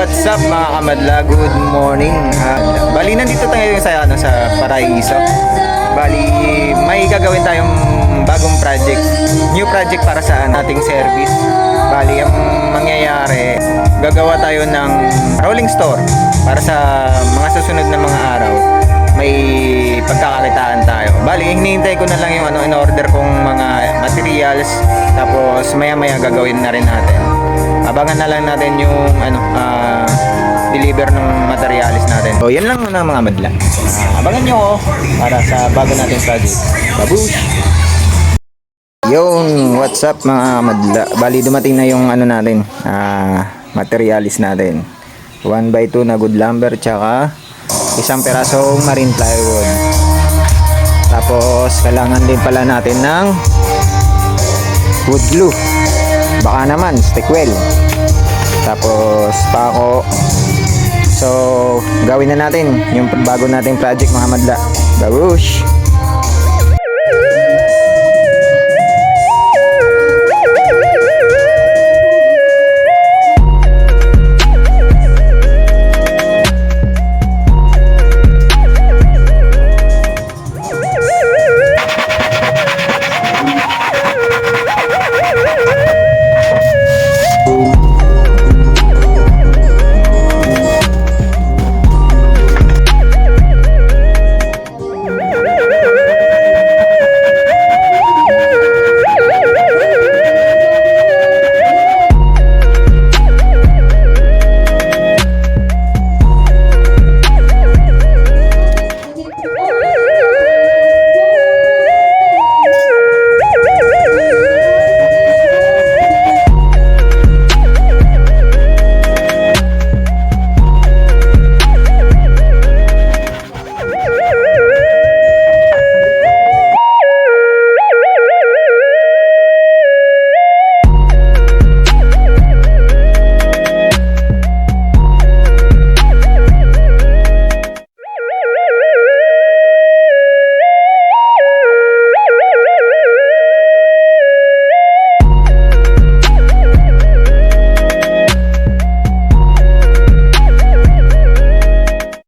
what's up mga kamadla? Good morning. Ah, bali, nandito tayo sa, ano, sa Paraiso. Bali, may gagawin tayong bagong project. New project para sa ating service. Bali, ang mangyayari, gagawa tayo ng rolling store para sa mga susunod na mga araw. May pagkakakitaan tayo. Bali, hinihintay ko na lang yung ano, in-order kong mga materials. Tapos, maya-maya gagawin na rin natin abangan na lang natin yung ano ah, deliver ng materialis natin. So yan lang muna mga madla. Ah, abangan nyo oh, para sa bago nating project. Babush! Yung what's up mga madla. Bali dumating na yung ano natin, ah, materialis natin. 1 by 2 na good lumber tsaka isang perasong marine plywood. Tapos kailangan din pala natin ng wood glue. Baka naman, stick well. Tapos, pako. So, gawin na natin yung bago nating project mga madla. Babush!